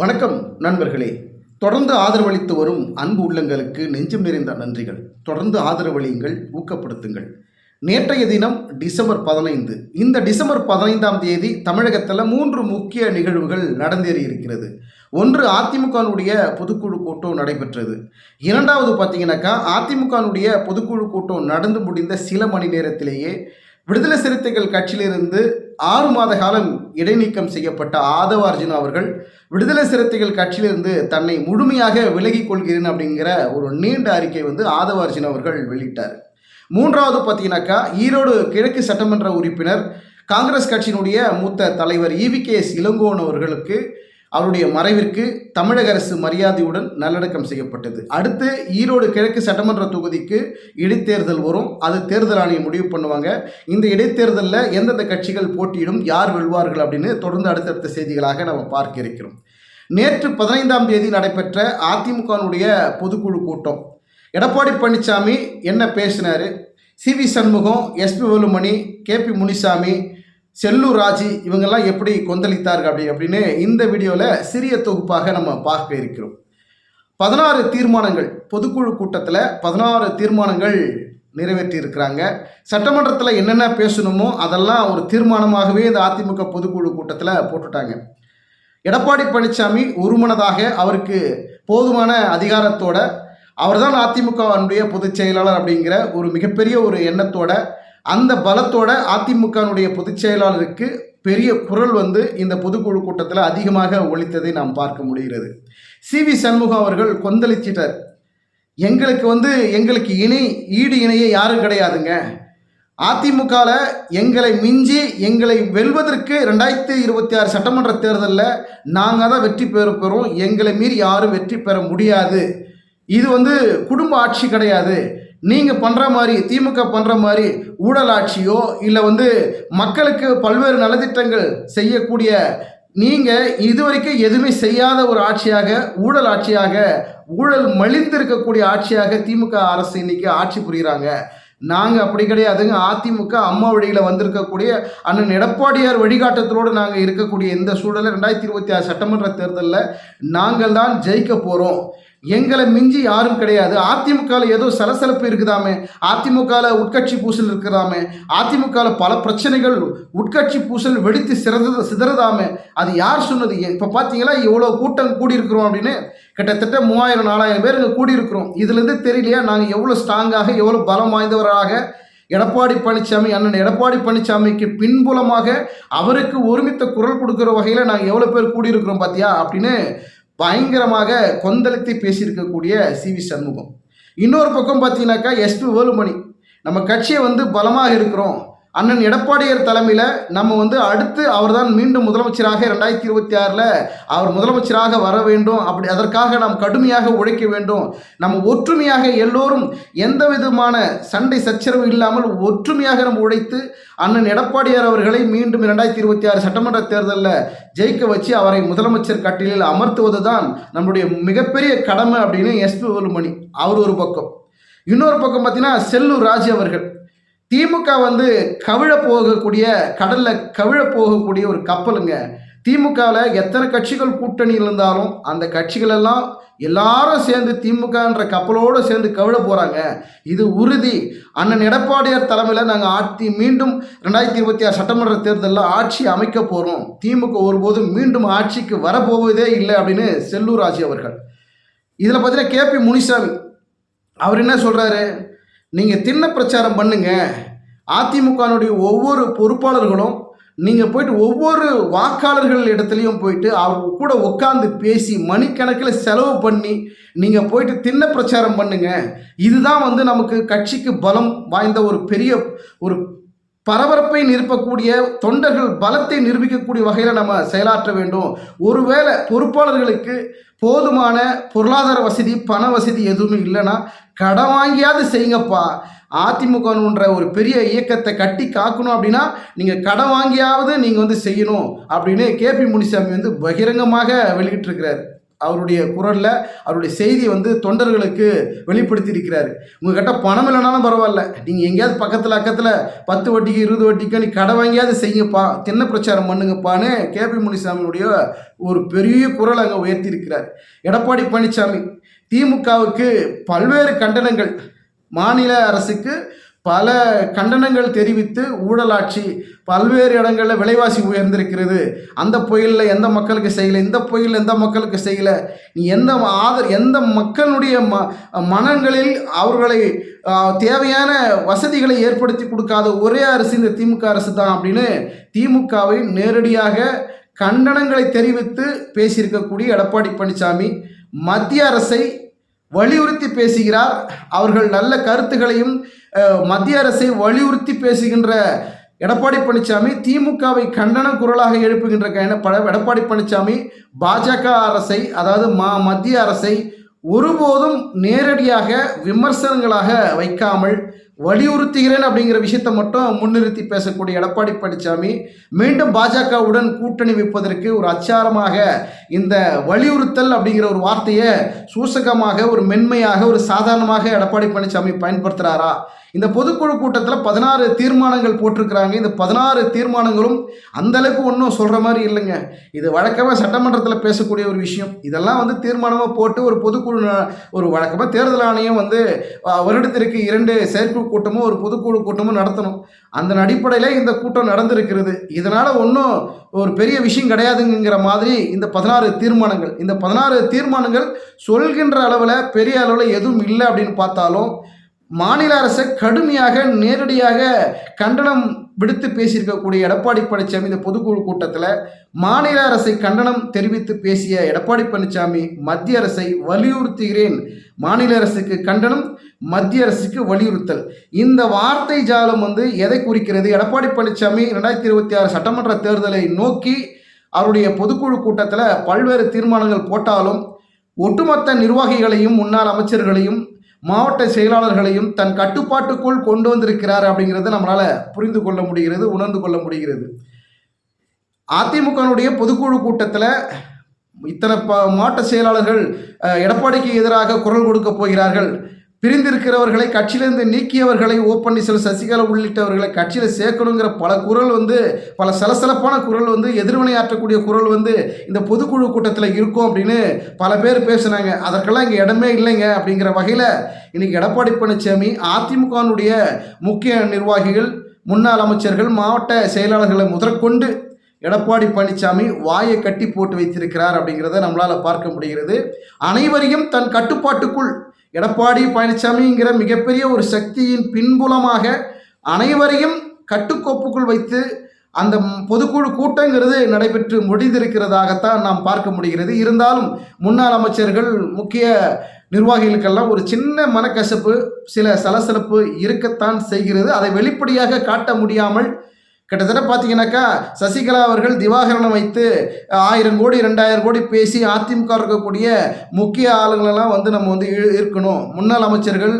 வணக்கம் நண்பர்களே. தொடர்ந்து ஆதரவளித்து வரும் அன்பு உள்ளங்களுக்கு நெஞ்சம் நிறைந்த நன்றிகள். தொடர்ந்து ஆதரவளியுங்கள் ஊக்கப்படுத்துங்கள். நேற்றைய தினம் டிசம்பர் பதினைந்து. இந்த டிசம்பர் பதினைந்தாம் தேதி தமிழகத்தில் மூன்று முக்கிய நிகழ்வுகள் நடந்தேறி இருக்கிறது. ஒன்று அதிமுகனுடைய பொதுக்குழு கூட்டம் நடைபெற்றது. இரண்டாவது பார்த்தீங்கன்னாக்கா அதிமுகனுடைய பொதுக்குழு கூட்டம் நடந்து முடிந்த சில மணி நேரத்திலேயே விடுதலை சிறுத்தைகள் கட்சியிலிருந்து ஆறு மாத காலம் இடைநீக்கம் செய்யப்பட்ட ஆதவ அர்ஜுன் அவர்கள் விடுதலை சிறுத்தைகள் கட்சியிலிருந்து தன்னை முழுமையாக விலகிக் கொள்கிறேன் அப்படிங்கிற ஒரு நீண்ட அறிக்கை வந்து ஆதவ அர்ஜுன் அவர்கள் வெளியிட்டார். மூன்றாவது பார்த்தீங்கன்னாக்கா ஈரோடு கிழக்கு சட்டமன்ற உறுப்பினர் காங்கிரஸ் கட்சியினுடைய மூத்த தலைவர் இவி கே எஸ் இளங்கோன் அவர்களுக்கு அவருடைய மறைவிற்கு தமிழக அரசு மரியாதையுடன் நல்லடக்கம் செய்யப்பட்டது. அடுத்து ஈரோடு கிழக்கு சட்டமன்ற தொகுதிக்கு இடைத்தேர்தல் வரும். அது தேர்தல் ஆணையம் முடிவு பண்ணுவாங்க. இந்த இடைத்தேர்தலில் எந்தெந்த கட்சிகள் போட்டியிடும் யார் வெல்வார்கள் அப்படின்னு தொடர்ந்து அடுத்தடுத்த செய்திகளாக நம்ம பார்க்க இருக்கிறோம். நேற்று பதினைந்தாம் தேதி நடைபெற்ற அதிமுகனுடைய பொதுக்குழு கூட்டம். எடப்பாடி பழனிசாமி என்ன பேசினார்? C V Shanmugam SP Velumani K P Munusamy Sellur Raju இவங்கெல்லாம் எப்படி கொந்தளித்தார்கள் அப்படி அப்படின்னு இந்த வீடியோவில் சிறிய தொகுப்பாக நம்ம பார்க்க இருக்கிறோம். பதினாறு தீர்மானங்கள் பொதுக்குழு கூட்டத்தில் பதினாறு தீர்மானங்கள் நிறைவேற்றி இருக்கிறாங்க சட்டமன்றத்தில் என்னென்ன பேசணுமோ அதெல்லாம் ஒரு தீர்மானமாகவே இந்த அதிமுக பொதுக்குழு கூட்டத்தில் போட்டுட்டாங்க. எடப்பாடி பழனிசாமி ஒருமனதாக அவருக்கு போதுமான அதிகாரத்தோட அவர்தான் அதிமுகவினுடைய பொதுச் செயலாளர் அப்படிங்கிற ஒரு மிகப்பெரிய ஒரு எண்ணத்தோட அந்த பலத்தோட அதிமுகனுடைய பொதுச் செயலாளருக்கு பெரிய குரல் வந்து இந்த பொதுக்குழு கூட்டத்தில் அதிகமாக ஒழித்ததை நாம் பார்க்க முடிகிறது. சி வி சண்முகம் அவர்கள் கொந்தளிச்சிட்டார். எங்களுக்கு வந்து எங்களுக்கு இணை ஈடு இணையே யாரும் கிடையாதுங்க. அதிமுகவில் எங்களை மிஞ்சி எங்களை வெல்வதற்கு ரெண்டாயிரத்தி இருபத்தி ஆறு சட்டமன்ற தேர்தலில் நாங்கள் தான் வெற்றி பெற பெறும். எங்களை மீறி யாரும் வெற்றி பெற முடியாது. இது வந்து குடும்ப ஆட்சி கிடையாது. நீங்கள் பண்ணுற மாதிரி திமுக பண்ணுற மாதிரி ஊழல் ஆட்சியோ இல்லை வந்து மக்களுக்கு பல்வேறு நலத்திட்டங்கள் செய்யக்கூடிய நீங்கள் இதுவரைக்கும் எதுவுமே செய்யாத ஒரு ஆட்சியாக ஊழல் ஆட்சியாக ஊழல் மலிந்திருக்கக்கூடிய ஆட்சியாக திமுக அரசு இன்னைக்கு ஆட்சி புரிகிறாங்க நாங்கள் அப்படி கிடையாதுங்க. அதிமுக அம்மா வழியில் வந்திருக்கக்கூடிய அண்ணன் எடப்பாடியார் வழிகாட்டத்தோடு நாங்கள் இருக்கக்கூடிய இந்த சூழலில் ரெண்டாயிரத்தி இருபத்தி ஆறு சட்டமன்ற தேர்தலில் நாங்கள் தான் ஜெயிக்க போகிறோம் எங்களை மிஞ்சி யாரும் கிடையாது. அதிமுகவில் ஏதோ சலசலப்பு இருக்குதாமே? அதிமுகவில் உட்கட்சி பூசல் இருக்கிறாமே அதிமுகவில் பல பிரச்சனைகள் உட்கட்சி பூசல் வெடித்து சிறந்தது சிதறதாமே? அது யார் சொன்னது? இப்போ பார்த்தீங்களா இவ்வளோ கூட்டம் கூடியிருக்கிறோம் அப்படின்னு? கிட்டத்தட்ட மூவாயிரம் நாலாயிரம் பேர் இங்கே கூடியிருக்கிறோம். இதுலேருந்து தெரியலையா நாங்கள் எவ்வளோ ஸ்ட்ராங்காக எவ்வளோ பலம் வாய்ந்தவராக? எடப்பாடி பழனிசாமி அண்ணன் எடப்பாடி பழனிசாமிக்கு பின்புலமாக அவருக்கு ஒருமித்த குரல் கொடுக்குற வகையில் நாங்கள் எவ்வளோ பேர் கூடியிருக்கிறோம் பார்த்தியா அப்படின்னு பயங்கரமாக கொந்தளித்து பேசியிருக்கக்கூடிய சி வி சண்முகம். இன்னொரு பக்கம் பார்த்தீங்கன்னாக்கா எஸ்பி வேலுமணி. நம்ம கட்சியை வந்து பலமாக இருக்கிறோம். அண்ணன் எடப்பாடியார் தலைமையில் நம்ம வந்து அடுத்து அவர் தான் மீண்டும் முதலமைச்சராக ரெண்டாயிரத்தி இருபத்தி ஆறில் அவர் முதலமைச்சராக வர வேண்டும். அப்படி அதற்காக நாம் கடுமையாக உழைக்க வேண்டும். நம்ம ஒற்றுமையாக எல்லோரும் எந்த விதமான சண்டை சச்சரவு இல்லாமல் ஒற்றுமையாக நம்ம உழைத்து அண்ணன் எடப்பாடியார் அவர்களை மீண்டும் ரெண்டாயிரத்தி இருபத்தி ஆறு சட்டமன்ற தேர்தலில் ஜெயிக்க வச்சு அவரை முதலமைச்சர் கட்டிலில் அமர்த்துவது தான் நம்முடைய மிகப்பெரிய கடமை அப்படின்னு எஸ்பி வேலுமணி அவர் ஒரு பக்கம். இன்னொரு பக்கம் பார்த்தீங்கன்னா செல்லூர் ராஜ் அவர்கள். திமுக வந்து கவிழ போகக்கூடிய கடலில் கவிழ போகக்கூடிய ஒரு கப்பலுங்க. திமுகவில் எத்தனை கட்சிகள் கூட்டணியில் இருந்தாலும் அந்த கட்சிகள் எல்லாம் எல்லாரும் சேர்ந்து திமுகன்ற கப்பலோடு சேர்ந்து கவிழ போகிறாங்க இது உறுதி. அண்ணன் எடப்பாடியார் தலைமையில் நாங்கள் ஆட்சி மீண்டும் ரெண்டாயிரத்தி இருபத்தி ஆறு சட்டமன்ற தேர்தலில் ஆட்சி அமைக்க போகிறோம் திமுக ஒருபோதும் மீண்டும் ஆட்சிக்கு வரப்போவதே இல்லை அப்படின்னு செல்லூர் ராஜி அவர்கள். இதில் பார்த்தீங்கன்னா கே பி முனிசாமி அவர் என்ன சொல்கிறாரு நீங்கள் திண்ண பிரச்சாரம் பண்ணுங்க. அதிமுகனுடைய ஒவ்வொரு பொறுப்பாளர்களும் நீங்கள் போயிட்டு ஒவ்வொரு வாக்காளர்கள் இடத்துலையும் போயிட்டு அவங்க கூட உட்காந்து பேசி மணிக்கணக்கில் செலவு பண்ணி நீங்கள் போயிட்டு தின்ன பிரச்சாரம் பண்ணுங்க. இதுதான் வந்து நமக்கு கட்சிக்கு பலம் வாய்ந்த ஒரு பெரிய ஒரு பரபரப்பை நிரப்பக்கூடிய தொண்டர்கள் பலத்தை நிரூபிக்கக்கூடிய வகையில் நம்ம செயலாற்ற வேண்டும். ஒருவேளை பொறுப்பாளர்களுக்கு போதுமான பொருளாதார வசதி பண வசதி எதுவுமே இல்லைன்னா கடன் வாங்கியாவது செய்யுங்கப்பா. அதிமுகன்ற ஒரு பெரிய இயக்கத்தை கட்டி காக்கணும் அப்படின்னா நீங்கள் கடன் வாங்கியாவது நீங்கள் வந்து செய்யணும் அப்படின்னு கேபி முனிசாமி வந்து பகிரங்கமாக வெளியிட்டிருக்கிறார். அவருடைய குரலில் அவருடைய செய்தி வந்து தொண்டர்களுக்கு வெளிப்படுத்தி இருக்கிறாரு உங்ககிட்ட பணம் இல்லைனாலும் பரவாயில்ல. நீங்கள் எங்கேயாவது பக்கத்தில் அக்கத்தில் பத்து வட்டிக்கு இருபது வட்டிக்கு நீ கடை வாங்கியாவது செய்யுங்கப்பா. தின்ன பிரச்சாரம் பண்ணுங்கப்பான்னு கேபி முனிசாமியுடைய ஒரு பெரிய குரல் அங்கே உயர்த்தியிருக்கிறார். எடப்பாடி பழனிசாமி திமுகவுக்கு பல்வேறு கண்டனங்கள். மாநில அரசுக்கு பல கண்டனங்கள் தெரிவித்து ஊழலாட்சி பல்வேறு இடங்களில் விலைவாசி உயர்ந்திருக்கிறது. அந்த புயலில் எந்த மக்களுக்கு செய்யலை? இந்த புயலில் எந்த மக்களுக்கு செய்யலை? நீ எந்த ஆதர் எந்த மக்களுடைய ம மனங்களில் அவர்களை தேவையான வசதிகளை ஏற்படுத்தி கொடுக்காத ஒரே அரசு இந்த திமுக அரசு தான் அப்படின்னு திமுகவை நேரடியாக கண்டனங்களை தெரிவித்து பேசியிருக்கக்கூடிய எடப்பாடி பழனிசாமி மத்திய அரசை வலியுறுத்தி பேசுகிறார். அவர்கள் நல்ல கருத்துக்களையும் மத்திய அரசை வலியுறுத்தி பேசுகின்ற எடப்பாடி பழனிசாமி திமுகவை கண்டன குரலாக எழுப்புகின்ற க- பட- எடப்பாடி பழனிசாமி பாஜக அரசை அதாவது மா மத்திய அரசை ஒருபோதும் நேரடியாக விமர்சனங்களாக வைக்காமல் வலியுறுத்துகிறேன் அப்படிங்கிற விஷயத்தை மட்டும் முன்னிறுத்தி பேசக்கூடிய எடப்பாடி பழனிசாமி மீண்டும் பாஜகவுடன் கூட்டணி வைப்பதற்கு ஒரு அச்சாரமாக இந்த வலியுறுத்தல் அப்படிங்கிற ஒரு வார்த்தையை சூசகமாக ஒரு மென்மையாக ஒரு சாதாரணமாக எடப்பாடி பழனிசாமி பயன்படுத்துகிறாரா இந்த பொதுக்குழு கூட்டத்தில் பதினாறு தீர்மானங்கள் போட்டிருக்கிறாங்க. இந்த பதினாறு தீர்மானங்களும் அந்த அளவுக்கு ஒன்றும் சொல்கிற மாதிரி இல்லைங்க. இது வழக்கமாக சட்டமன்றத்தில் பேசக்கூடிய ஒரு விஷயம். இதெல்லாம் வந்து தீர்மானமாக போட்டு ஒரு பொதுக்குழு ஒரு வழக்கமாக தேர்தல் ஆணையம் வந்து வருடத்திற்கு இரண்டு செயற்குழு கூட்டமும் ஒரு பொதுக்குழு கூட்டமும் நடத்தணும். அந்த அடிப்படையில் இந்த கூட்டம் நடந்திருக்கிறது. இதனால் ஒன்றும் ஒரு பெரிய விஷயம் கிடையாதுங்கிற மாதிரி இந்த பதினாறு தீர்மானங்கள். இந்த பதினாறு தீர்மானங்கள் சொல்கின்ற அளவில் பெரிய அளவில் எதுவும் இல்லை அப்படின்னு பார்த்தாலும் மாநில அரசை கடுமையாக நேரடியாக கண்டனம் விடுத்து பேசியிருக்கக்கூடிய எடப்பாடி பழனிசாமி இந்த பொதுக்குழு கூட்டத்தில் மாநில அரசை கண்டனம் தெரிவித்து பேசிய எடப்பாடி பழனிசாமி மத்திய அரசை வலியுறுத்துகிறேன். மாநில அரசுக்கு கண்டனம் மத்திய அரசுக்கு வலியுறுத்தல். இந்த வார்த்தை ஜாலம் வந்து எதை குறிக்கிறது? எடப்பாடி பழனிசாமி ரெண்டாயிரத்தி இருபத்தி ஆறு சட்டமன்ற தேர்தலை நோக்கி அவருடைய பொதுக்குழு கூட்டத்தில் பல்வேறு தீர்மானங்கள் போட்டாலும் ஒட்டுமொத்த நிர்வாகிகளையும் முன்னாள் அமைச்சர்களையும் மாவட்ட செயலாளர்களையும் தன் கட்டுப்பாட்டுக்குள் கொண்டு வந்திருக்கிறார் அப்படிங்கிறத நம்மளால் புரிந்து கொள்ள முடிகிறது உணர்ந்து கொள்ள முடிகிறது. அதிமுகனுடைய பொதுக்குழு கூட்டத்தில் இத்தனை ப மாவட்ட செயலாளர்கள் எடப்பாடிக்கு எதிராக குரல் கொடுக்க போகிறார்கள். பிரிந்திருக்கிறவர்களை கட்சியிலிருந்து நீக்கியவர்களை ஓ பன்னீர்செல்வம் சசிகலா உள்ளிட்டவர்களை கட்சியில் சேர்க்கணுங்கிற பல குரல் வந்து பல சலசலப்பான குரல் வந்து எதிர்வினையாற்றக்கூடிய குரல் வந்து இந்த பொதுக்குழு கூட்டத்தில் இருக்கும் அப்படின்னு பல பேர் பேசுனாங்க. அதற்கெல்லாம் இங்கே இடமே இல்லைங்க அப்படிங்கிற வகையில் இன்னைக்கு எடப்பாடி பழனிசாமி அதிமுகனுடைய முக்கிய நிர்வாகிகள் முன்னாள் அமைச்சர்கள் மாவட்ட செயலாளர்களை முதற்கொண்டு எடப்பாடி பழனிசாமி வாயை கட்டி போட்டு வைத்திருக்கிறார் அப்படிங்கிறத நம்மளால் பார்க்க முடிகிறது. அனைவரையும் தன் கட்டுப்பாட்டுக்குள் எடப்பாடி பழனிசாமிங்கிற மிகப்பெரிய ஒரு சக்தியின் பின்புலமாக அனைவரையும் கட்டுக்கோப்புக்குள் வைத்து அந்த பொதுக்குழு கூட்டங்கிறது நடைபெற்று முடிந்திருக்கிறதாகத்தான் நாம் பார்க்க முடிகிறது. இருந்தாலும் முன்னாள் அமைச்சர்கள் முக்கிய நிர்வாகிகளுக்கெல்லாம் ஒரு சின்ன மனக்கசப்பு சில சலசலப்பு இருக்கத்தான் செய்கிறது. அதை வெளிப்படையாக காட்ட முடியாமல் கிட்டத்தட்ட பார்த்தீங்கன்னாக்கா சசிகலா அவர்கள் திவாகரனை வைத்து ஆயிரம் கோடி ரெண்டாயிரம் கோடி பேசி அதிமுக இருக்கக்கூடிய முக்கிய ஆளுங்களெல்லாம் வந்து நம்ம வந்து இருக்கணும் முன்னாள் அமைச்சர்கள்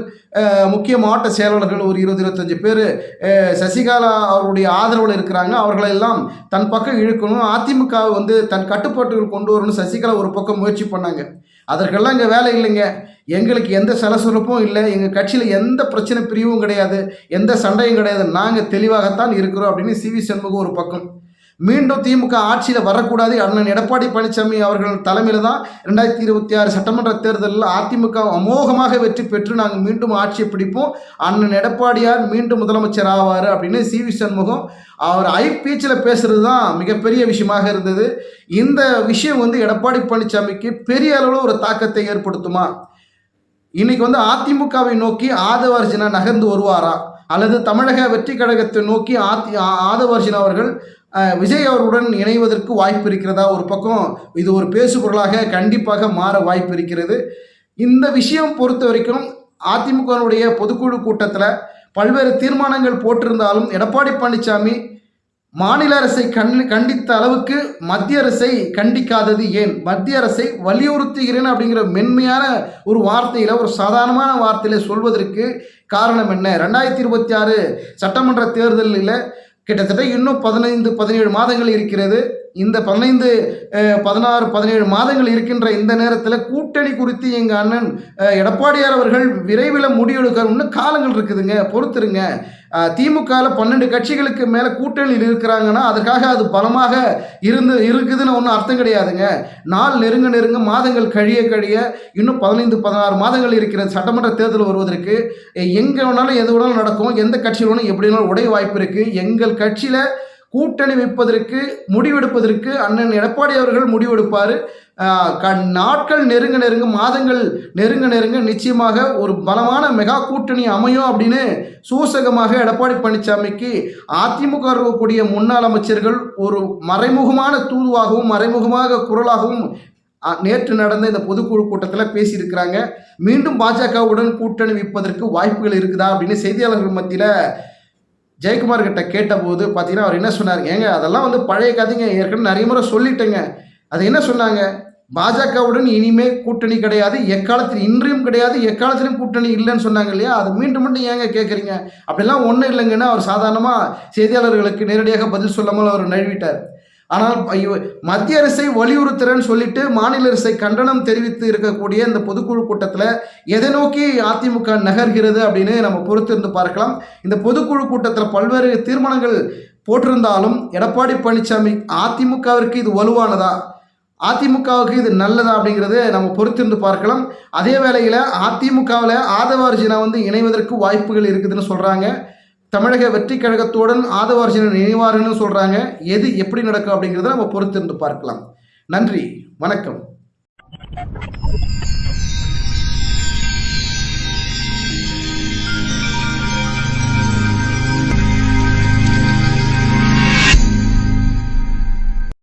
முக்கிய மாவட்ட செயலாளர்கள் ஒரு இருபது இருபத்தஞ்சு பேர். சசிகலா அவருடைய ஆதரவில் இருக்கிறாங்க. அவர்களெல்லாம் தன் பக்கம் இழுக்கணும். அதிமுக வந்து தன் கட்டுப்பாட்டுகள் கொண்டு வரணும் சசிகலா ஒரு பக்கம் முயற்சி பண்ணாங்க. அதற்கெல்லாம் இங்கே வேலை இல்லைங்க. எங்களுக்கு எந்த சலசலப்பும் இல்லை. எங்கள் கட்சியில் எந்த பிரச்சனை பிரிவும் கிடையாது. எந்த சண்டையும் கிடையாது. நாங்கள் தெளிவாகத்தான் இருக்கிறோம் அப்படின்னு சி வி சண்முகம் ஒரு பக்கம். மீண்டும் திமுக ஆட்சியில் வரக்கூடாது. அண்ணன் எடப்பாடி பழனிசாமி அவர்கள் தலைமையில் தான் ரெண்டாயிரத்தி இருபத்தி ஆறு சட்டமன்ற தேர்தலில் அதிமுக அமோகமாக வெற்றி பெற்று நாங்கள் மீண்டும் ஆட்சியை பிடிப்போம். அண்ணன் எடப்பாடியார் மீண்டும் முதலமைச்சர் ஆவார் அப்படின்னு சி வி சண்முகம் அவர் ஐப்பீச்சில் பேசுகிறது தான் மிகப்பெரிய விஷயமாக இருந்தது. இந்த விஷயம் வந்து எடப்பாடி பழனிசாமிக்கு பெரிய அளவில் ஒரு தாக்கத்தை ஏற்படுத்துமா? இன்னைக்கு வந்து அதிமுகவை நோக்கி ஆதவர்ஜனா நகர்ந்து வருவாரா? அல்லது தமிழக வெற்றி கழகத்தை நோக்கி ஆதி ஆ- அவர்கள் விஜய் அவர்களுடன் இணைவதற்கு வாய்ப்பு இருக்கிறதா? ஒரு பக்கம் இது ஒரு பேசுபொருளாக கண்டிப்பாக மாற வாய்ப்பு இருக்கிறது. இந்த விஷயம் பொறுத்த வரைக்கும் அதிமுகனுடைய பொதுக்குழு கூட்டத்தில் பல்வேறு தீர்மானங்கள் போட்டிருந்தாலும் எடப்பாடி பழனிசாமி மாநில அரசை கண் கண்டித்த அளவுக்கு மத்திய அரசை கண்டிக்காதது ஏன்? மத்திய அரசை வலியுறுத்துகிறேன் அப்படிங்கிற மென்மையான ஒரு வார்த்தையில் ஒரு சாதாரணமான வார்த்தையில் சொல்வதற்கு காரணம் என்ன? ரெண்டாயிரத்தி இருபத்தி ஆறு சட்டமன்ற தேர்தலில் கிட்டத்தட்ட இன்னும் பதினைந்து பதினேழு மாதங்கள் இருக்கிறது. இந்த பதினைந்து பதினாறு பதினேழு மாதங்கள் இருக்கின்ற இந்த நேரத்தில் கூட்டணி குறித்து எங்கள் அண்ணன் எடப்பாடியார் அவர்கள் விரைவில் முடிவெடுக்கணும்னு காலங்கள் இருக்குதுங்க. பொறுத்துருங்க. திமுகவில் பன்னெண்டு கட்சிகளுக்கு மேலே கூட்டணியில் இருக்கிறாங்கன்னா அதற்காக அது பலமாக இருந்து இருக்குதுன்னு ஒன்றும் அர்த்தம் கிடையாதுங்க. நாள் நெருங்க நெருங்க மாதங்கள் கழிய கழிய இன்னும் பதினைந்து பதினாறு மாதங்கள் இருக்கிறது சட்டமன்ற தேர்தல் வருவதற்கு எங்கே வேணாலும் எது வேணாலும் நடக்கும் எந்த கட்சியில் வேணாலும் எப்படி வேணாலும் உடைய வாய்ப்பு இருக்குது எங்கள் கட்சியில் கூட்டணி வைப்பதற்கு முடிவெடுப்பதற்கு அண்ணன் எடப்பாடி அவர்கள் முடிவெடுப்பார். க- நாட்கள் நெருங்க நெருங்க மாதங்கள் நெருங்க நெருங்க நிச்சயமாக ஒரு பலமான மெகா கூட்டணி அமையும் அப்படின்னு சூசகமாக எடப்பாடி பழனிசாமிக்கு அதிமுக இருக்கக்கூடிய முன்னாள் அமைச்சர்கள் ஒரு மறைமுகமான தூதுவாகவும் மறைமுகமாக குரலாகவும் நேற்று நடந்த இந்த பொதுக்குழு கூட்டத்தில் பேசியிருக்கிறாங்க. மீண்டும் பாஜகவுடன் கூட்டணி வைப்பதற்கு வாய்ப்புகள் இருக்குதா அப்படின்னு செய்தியாளர்கள் மத்தியில் ஜெயக்குமார் கிட்ட கேட்டபோது பார்த்தீங்கன்னா அவர் என்ன சொன்னார்? ஏங்க அதெல்லாம் வந்து பழைய கதைங்க. ஏற்கனவே நிறைய முறை சொல்லிட்டேங்க. அது என்ன சொன்னாங்க? பாஜகவுடன் இனிமே கூட்டணி கிடையாது. எக்காலத்தில் இன்றையும் கிடையாது. எக்காலத்திலும் கூட்டணி இல்லைன்னு சொன்னாங்க இல்லையா? அது மீண்டும் மீண்டும் ஏங்க கேட்குறீங்க அப்படிலாம் ஒன்றும் இல்லைங்கன்னா அவர் சாதாரணமாக செய்தியாளர்களுக்கு நேரடியாக பதில் சொல்லாமல் அவர் நழுவிட்டார். ஆனால் மத்திய அரசை வலியுறுத்துறேன்னு சொல்லிட்டு மாநில அரசை கண்டனம் தெரிவித்து இருக்கக்கூடிய இந்த பொதுக்குழு கூட்டத்தில் எதை நோக்கி அதிமுக நகர்கிறது அப்படின்னு நம்ம பொறுத்திருந்து பார்க்கலாம். இந்த பொதுக்குழு கூட்டத்தில் பல்வேறு தீர்மானங்கள் போட்டிருந்தாலும் எடப்பாடி பழனிசாமி அதிமுகவிற்கு இது வலுவானதா? அதிமுகவுக்கு இது நல்லதா அப்படிங்கிறது நம்ம பொறுத்திருந்து பார்க்கலாம். அதே வேளையில் அதிமுகவில் ஆதவ அர்ஜுனா வந்து இணைவதற்கு வாய்ப்புகள் இருக்குதுன்னு சொல்கிறாங்க தமிழக வெற்றி கழகத்துடன் ஆதவ அர்ஜுனன் சொல்கிறாங்க எது எப்படி நடக்கும் அப்படிங்கிறத நம்ம பொறுத்திருந்து பார்க்கலாம். நன்றி. வணக்கம்.